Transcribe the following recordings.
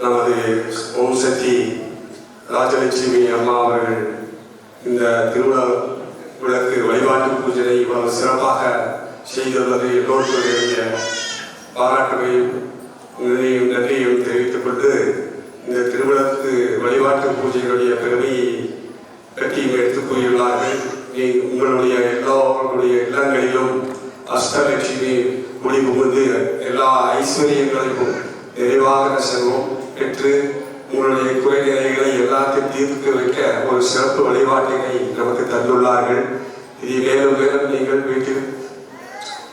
நமது ஓம் சக்தி ராஜலட்சுமி அம்மா அவர்கள் இந்த திருவிழா விளக்கு வழிபாட்டு பூஜனை இவ்வளவு சிறப்பாக செய்துள்ளது எல்லோருடைய என்னுடைய பாராட்டுமையும் நன்றியும் நன்றியும் தெரிவித்துக் கொண்டு இந்த திருவிழாக்கு வழிபாட்டு பூஜைகளுடைய பெருமையை பற்றியும் எடுத்துக் கூறியுள்ளார்கள். உங்களுடைய எல்லோருடைய இல்லங்களிலும் அஷ்டலட்சுமி குடி புகுந்து எல்லா ஐஸ்வர்யங்களையும் நிறைவாக செல்வோம். பெற்று உங்களுடைய குறைநிலைகளை எல்லாத்தையும் தீர்த்து வைக்க ஒரு சிறப்பு வழிபாட்டினை நமக்கு தந்துள்ளார்கள். இதை மேலும் மேலும் நீங்கள் வீட்டில்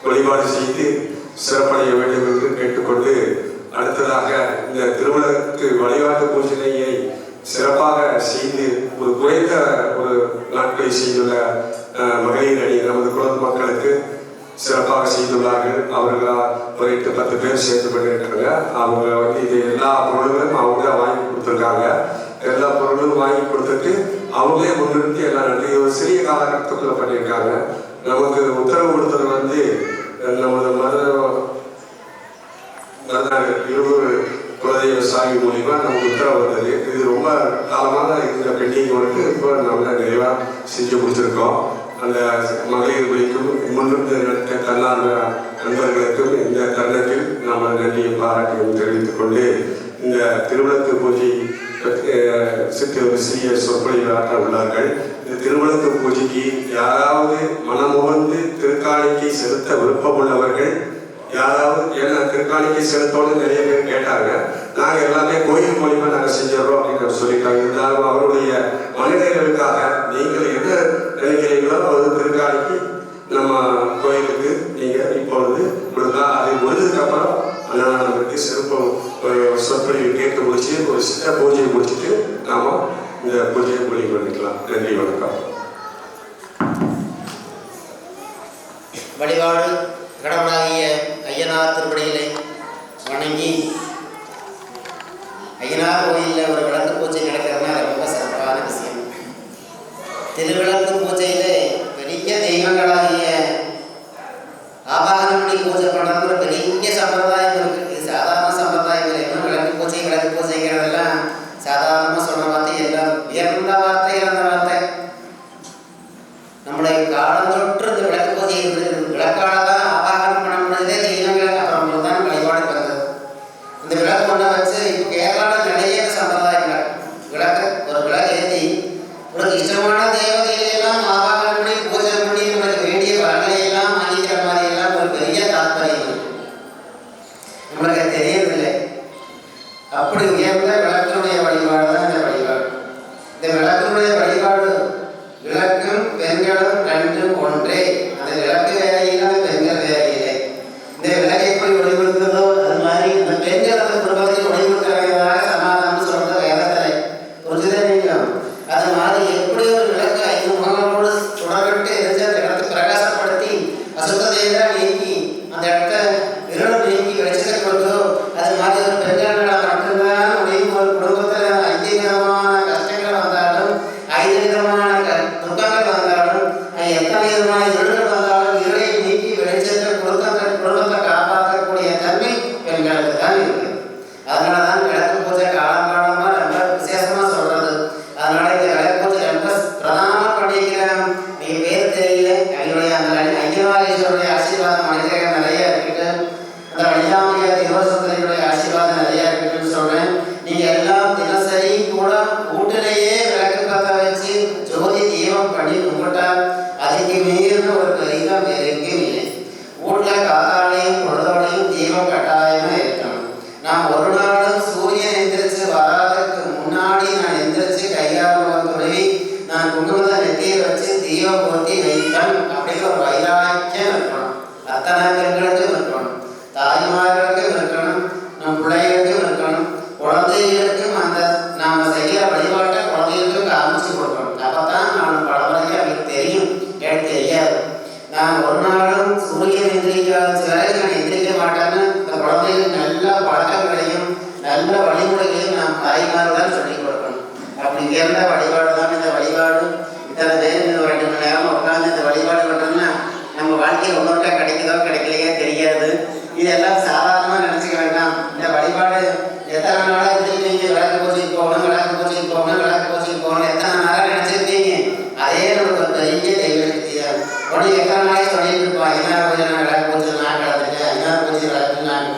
வழிபாடு செய்து சிறப்படைய வேண்டும் என்று கேட்டுக்கொண்டு அடுத்ததாக இந்த திருமணத்துக்கு வழிபாட்டு பூஜனையை சிறப்பாக செய்து ஒரு குறைந்த ஒரு நாட்களை செய்துள்ள மகளிர் அணி நமது குழந்தை மக்களுக்கு சிறப்பாக செய்துள்ளார்கள். அவர்களா ஒரு எட்டு பத்து பேர் சேர்ந்து பண்ணியிருக்காங்க அவங்க வந்து இது எல்லா பொருள்களும் அவங்களே வாங்கி கொடுத்துருக்காங்க. எல்லா பொருளும் வாங்கி கொடுத்துட்டு அவங்களே முன்னிறுத்தி எல்லாம் நடத்தி ஒரு சிறிய காலகட்டத்துக்குள்ள பண்ணியிருக்காங்க. நமக்கு உத்தரவு கொடுத்தது வந்து அஹ், நமது மத இருவர் குலதெய்வ சாமி மூலியமா நமக்கு உத்தரவு வந்தது. இது ரொம்ப காலமாக இருந்த பெண்டிங் வந்து இப்போ நம்ம நிறைவாக செஞ்சு கொடுத்துருக்கோம். அந்த மகளிர் குழுக்கும் முன்னிருந்து நடத்த தன்னார்வ நண்பர்களுக்கும் இந்த தருணத்தில் நாம் நன்றியை பாராட்டியும் தெரிவித்துக் கொண்டு இந்த திருவிழத்து பூஜை பற்றி, ஒரு சிறிய சொற்பொழிவு ஆற்ற உள்ளார்கள். இந்த திருவிளக்கு பூஜைக்கு யாராவது மனமுகந்து திருக்காணிக்கை செலுத்த விருப்பம் உள்ளவர்கள் யாராவது ஏன்னா திருக்காணிக்கை செலுத்தோன்னு நிறைய பேர் கேட்டாங்க. நாங்கள் எல்லாமே கோயில் மூலியமா நாங்கள் செஞ்சிடறோம் அப்படின்னு சொல்லிட்டாங்க. இருந்தாலும் அவருடைய மனிதர்களுக்காக நீங்கள் என்ன நினைக்கிறீங்களோ அது திருக்காணிக்கு நம்ம கோயிலுக்கு நீங்கள் இப்பொழுது கொடுத்தா அது முடிஞ்சதுக்கப்புறம் அப்புறம் நம்மளுக்கு சிறப்பு ஒரு சொற்பொழிவு கேட்டு முடிச்சு ஒரு சித்த பூஜையை முடிச்சுட்டு நாம் எந்திரிச்சு கையால் முகம் கழுவி நான் குங்குமத்தை நெத்தியில் வச்சு தீபம் போட்டி வைப்பேன் அப்படின்னு ஒரு வைராக்கியம் இருக்கணும். அத்தனை இருக்கணும். தாய்மார்கள் உயர்ந்த வழிபாடு தான் இந்த வழிபாடு இத்தனை பேர் இந்த ரெண்டு மணி நேரம் உட்காந்து இந்த வழிபாடு பண்ணுறோம்னா நம்ம வாழ்க்கையில் இன்னொருக்கா கிடைக்குதோ கிடைக்கலையே தெரியாது. இதெல்லாம் சாதாரணமாக நினச்சிக்க வேண்டாம். இந்த வழிபாடு எத்தனை நாளாக இருந்துருக்கீங்க விளக்கு பூஜைக்கு போகணும் விளக்கு பூஜைக்கு போகணும் விளக்கு பூஜைக்கு போகணும் எத்தனை நாளாக நினச்சிருக்கீங்க அதே நம்மளுக்கு பெரிய தெய்வ சக்தியாக உடனே எத்தனை நாளைக்கு சொல்லிட்டு இருப்போம் ஐநா பூஜை நான் விளக்கு பூஜை நான் கலந்துருக்கேன் ஐநா பூஜை விளக்கு நான்.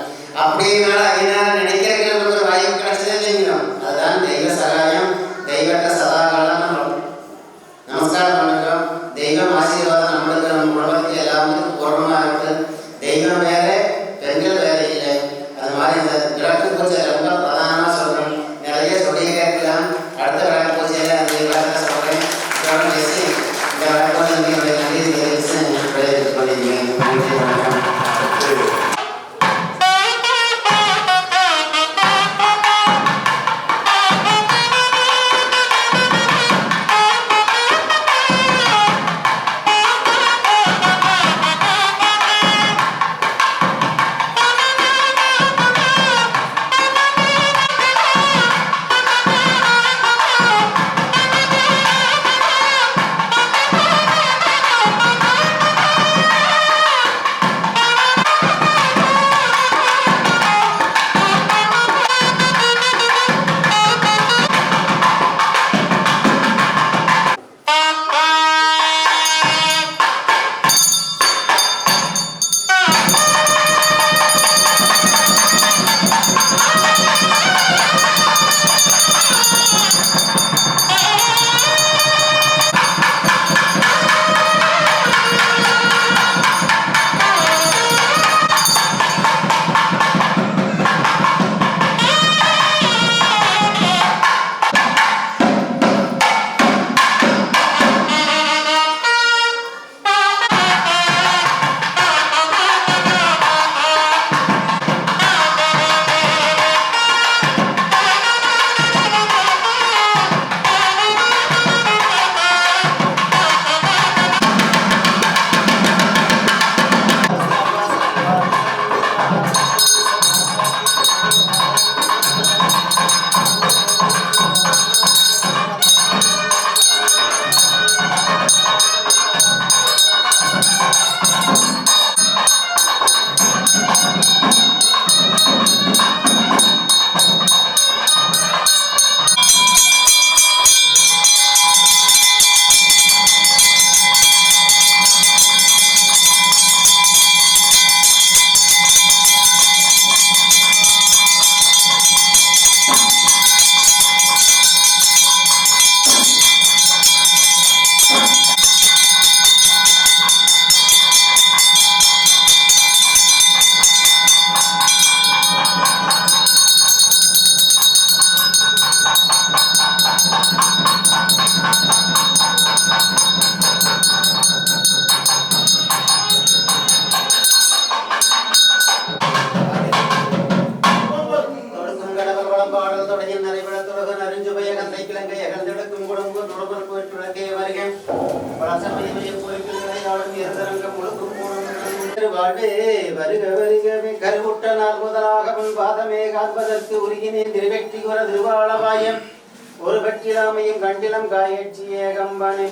அப்படின்னால ஐநா நினைக்கிறேன் ஒரு வாய்ப்பு கருடே வருக வருகவே கருவுட்ட நாள் முதலாக முன் பாதமே காண்பதற்கு உருகினேன் திருவெற்றி குர திருவாளவாயம் ஒரு பற்றிலாமையும் கண்டிலம் காயட்சி ஏகம்பனே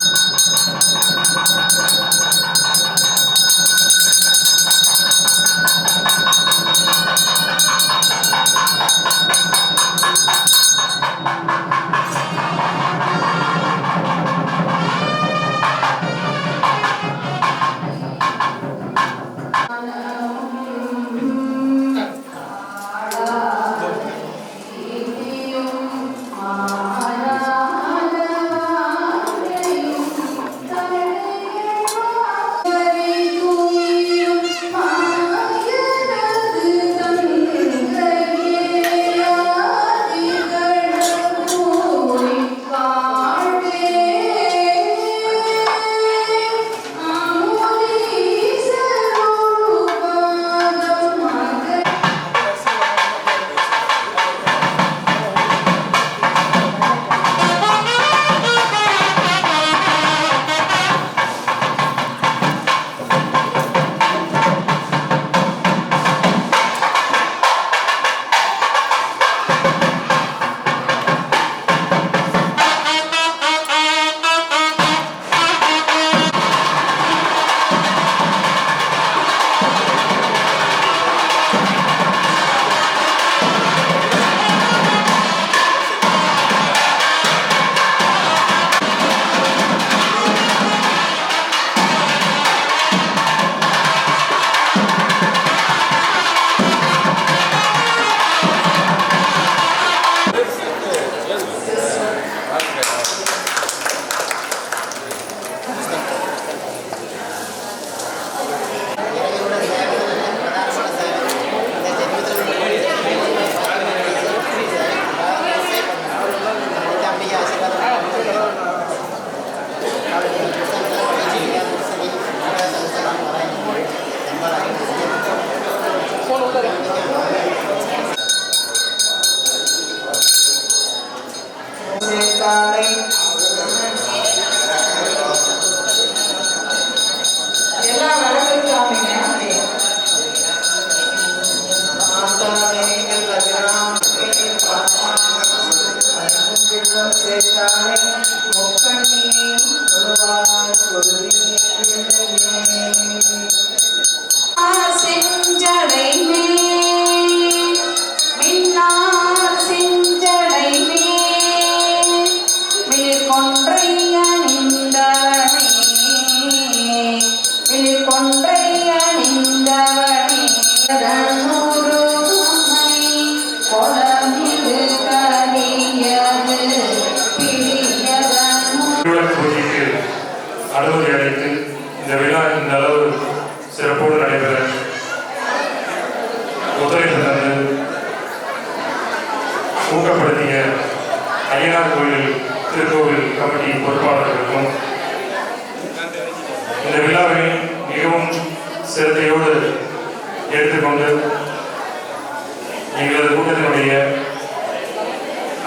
எங்களது கூட்டத்தினுடைய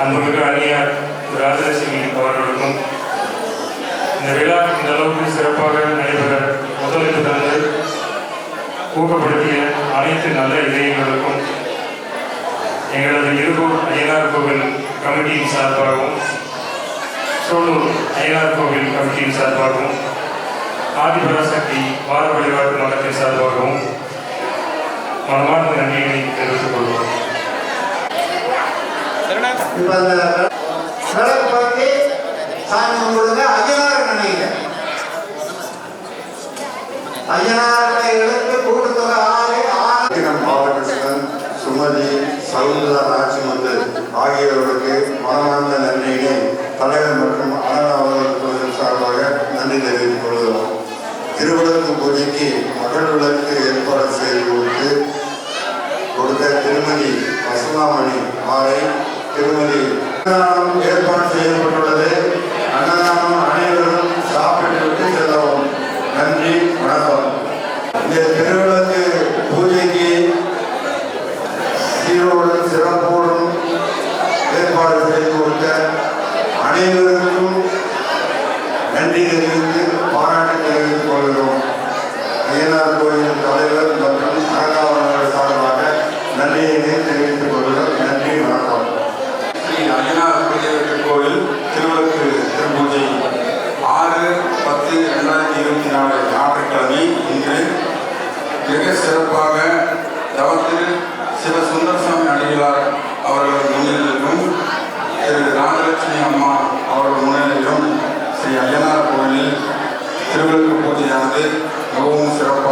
அன்புமிகு அணியார் ராஜலட்சுமி அவர்களுக்கும் இந்த விழா இந்த அளவுக்கு சிறப்பாக நடைபெற ஒத்துழைப்பு தந்து ஊக்கப்படுத்திய அனைத்து நல்ல இதயங்களுக்கும் எங்களது இருகூர் ஐயனார் கோவில் கமிட்டியின் சார்பாகவும் சோலூர் ஐயனார் கோவில் கமிட்டியின் சார்பாகவும் ஆதிபராசக்தி வார வழிபாட்டு மன்றத்தின் சார்பாகவும் மனமார்ந்த நன்றியை தெரிவித்துக் கொள்வோம் விளக்கு பார்த்து சாமி கும்பிடுங்க ஐயனார் நினைங்க ஐயனார்களை எழுத்து கூட்டத்தொகை ஆறு பாலகிருஷ்ணன் சுமதி ஆகியோருக்கு மனமார்ந்த நன்றியினை வசந்தாமணி மாலை திருமதி சிறப்பாக தவத்தில் சில சுந்தரசாமி அடிகளார் அவர்கள் முன்னிலையிலும் திரு ராஜலட்சுமி அம்மா அவர்கள் முன்னிலையிலும் ஸ்ரீ ஐயனார் கோயிலில் திருவிளக்கு பூஜையானது மிகவும் சிறப்பு